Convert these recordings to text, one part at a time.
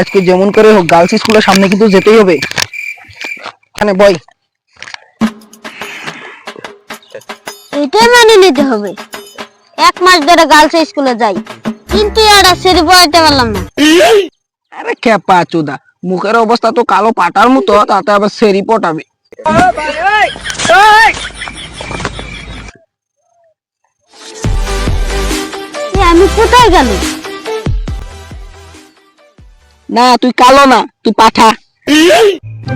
আজকে যেমন করে হোক গার্লস স্কুলের সামনে কিন্তু যেতেই হবে। এখানে বই এটাই মেনে নিতে হবে। এক মাস ধরে গার্লস স্কুলে যাই। কিন্তু এটা সেরি পড়াইতে পারলাম না। আরে খেপা চোদা মুখের অবস্থা তো কালো পাটার মতো তাতে আবার সেরি পটাবে। আমি কোথায় গেল না তুই কালো না তুই পাঠা।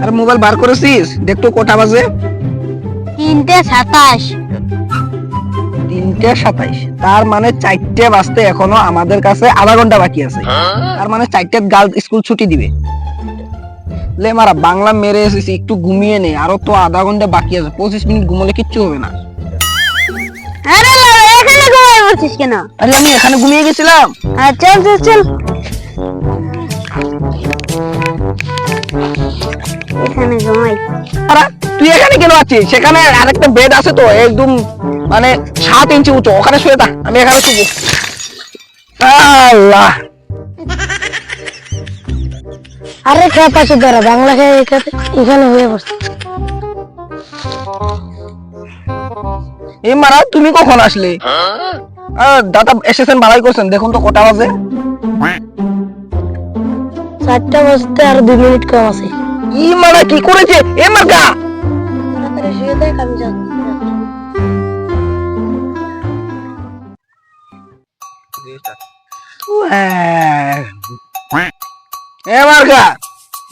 আরে মোবাইল বার করেছিস? দেখতো কটা বাজে। তিনটে সাতাশ। তিনটে সাতাইশ। তার মানে চারটে বাজতে এখনও আমাদের কাছে আধা ঘণ্টা বাকি আছে। তার মানে চারটে গার্লস স্কুল ছুটি দিবে। লে মারা বাংলা মেরে এসেছি একটু ঘুমিয়ে নে। আরও তো আধা ঘণ্টা বাকি আছে। পঁচিশ মিনিট ঘুমলে কিচ্ছু হবে না। আরে এখানে পড়ছিস কেন? আরে আমি এখানে ঘুমিয়ে গেছিলাম। আর চল চল চল। আরে তুই এখানে কেন আছিস? সেখানে আরেকটা বেড আছে তো একদম মানে সাত ইঞ্চি উঁচু। ওখানে শুয়ে থাক আমি এখানে শুবো। আল্লাহ। আরে খেয়ে পাশে ধরা বাংলা খেয়ে এখানে হয়ে পড়ছে এই মারা তুমি কখন আসলে? দাদা এসেছেন ভালাই করছেন দেখুন তো কটা বাজে। চারটা বাজতে আর দুই মিনিট কম আছে। ই মারা কি করেছে? এ মার্কা! তাড়াতাড়ি শুয়ে দেখ আমি যাচ্ছি এ মার্কা!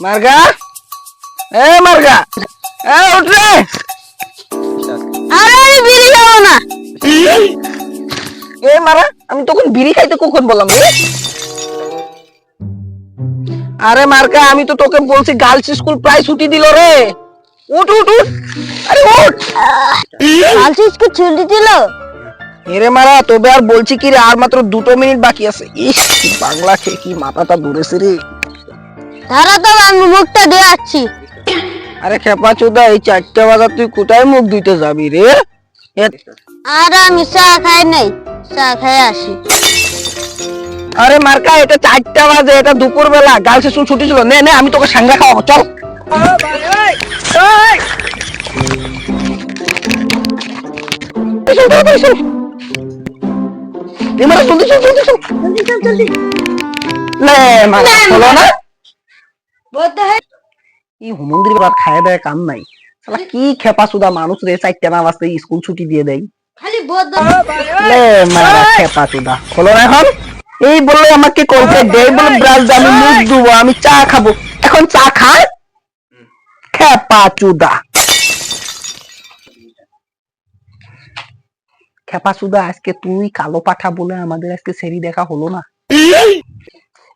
মার্কা! এ মার্কা! এ উঠ রে! আরে আমি বেরিয়ে যাব না। এ মারা আমি তখন বিড়ি খাইতে কখন বললাম রে? আরে মার্কা আমি তো তোকে বলছি গার্লস স্কুল প্রায় ছুটি দিল রে। উঠ উঠ উঠ। আরে উঠ। কালকে স্কুল ছুটি দিল? এরে মারা তবে আর বলছি কি রে আর মাত্র দুটো মিনিট বাকি আছে। ইস বাংলা খেয়ে কি মাথাটা ধরেছে রে। তারা তো আমি মুখটা দিয়ে আসছি আরে খেপা চোদা এই চারটা বাজার তুই কোথায় মুখ ধুইতে যাবি রে? আর আমি চা খাই নাই চা খাই আসি। আরে মার্কা এটা চারটা বাজে এটা দুপুর বেলা গার্লস স্কুল ছুটি ছিল। নে নে আমি তোকে সাঙ্গা খাওয়াবো চল। বাদ খায় দেয় কাম নাই। কি খেপা সুদা মানুষ রে চারটা না বাজতে স্কুল ছুটি দিয়ে দেয়। খালি খেপা না এখন। এই বললে আমাকে করতে দে বলে ব্রাশ আমি মুখ ধুবো আমি চা খাব। এখন চা খায়? খেপা চুদা। খেপা চুদা আজকে তুই কালো পাঠা বলে আমাদের আজকে সেরি দেখা হলো না।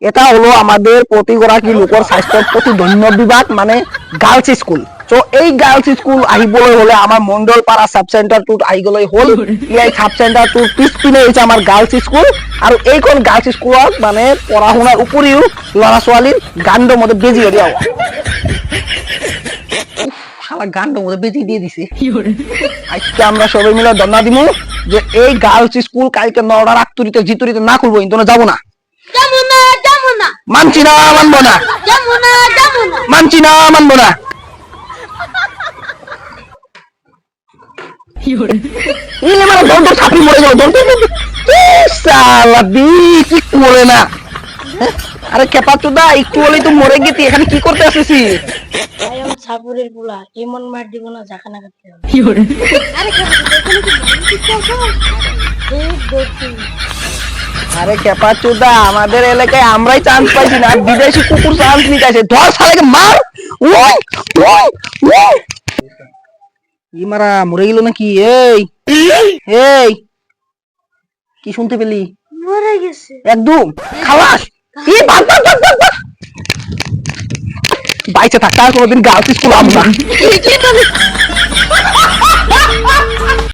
এটা হলো আমাদের প্রতিগৰাকী লোকৰ স্বাস্থ্যৰ প্ৰতি ধন্য বিভাগ মানে গার্লস স্কুল চ' এই গাৰ্লছ স্কুল আহিবলৈ হলে আমাৰ মণ্ডলপাৰা চাব চেণ্টাৰটোত আহিবলৈ হ'ল এই চাব চেণ্টাৰটোৰ পিছপিনে হৈছে আমাৰ গাৰ্লছ স্কুল আৰু এইখন গাৰ্লছ স্কুলত মানে পঢ়া শুনাৰ উপৰিও ল'ৰা ছোৱালীৰ গাণ্ডৰ মতে বেজি দিয়া শালা বেজি দিয়ে দিছে। আজকে আমরা সবাই মিলে দিব যে এই গার্লস স্কুল কালকে নটার আটতুরিতে জিতুরিতে না খুলবো কিন্তু যাব না। মানছি না মানবো না। মানছি না মানবো না। ইলে মানে দৌড় মরে যাব দৌড় দৌড় দৌড়। ইস, বি কি করে না। হ্যাঁ? আরে কেপা চুদা একটু হলেই তো মরে গেছি এখানে কি করতে আসিস আয়াম পোলা এমন মার দিব না জাখানা করতে হবে। আরে কেপা চুদা আমাদের এলাকায় আমরাই চান্স পাইছি না বিদেশি কুকুর চান্স নিতে আসে। ধর শালাকে মার! ওই ওই ওই ই মারা মরে গেল নাকি? এই এই! কি শুনতে পেলি? মরে গেছে। একদম। খালাস! ই ভাগ ভাগ ভাগ ভাগ ভাগ। বাইচে থাকতে আর কোনোদিন গার্লস স্কুল আমরা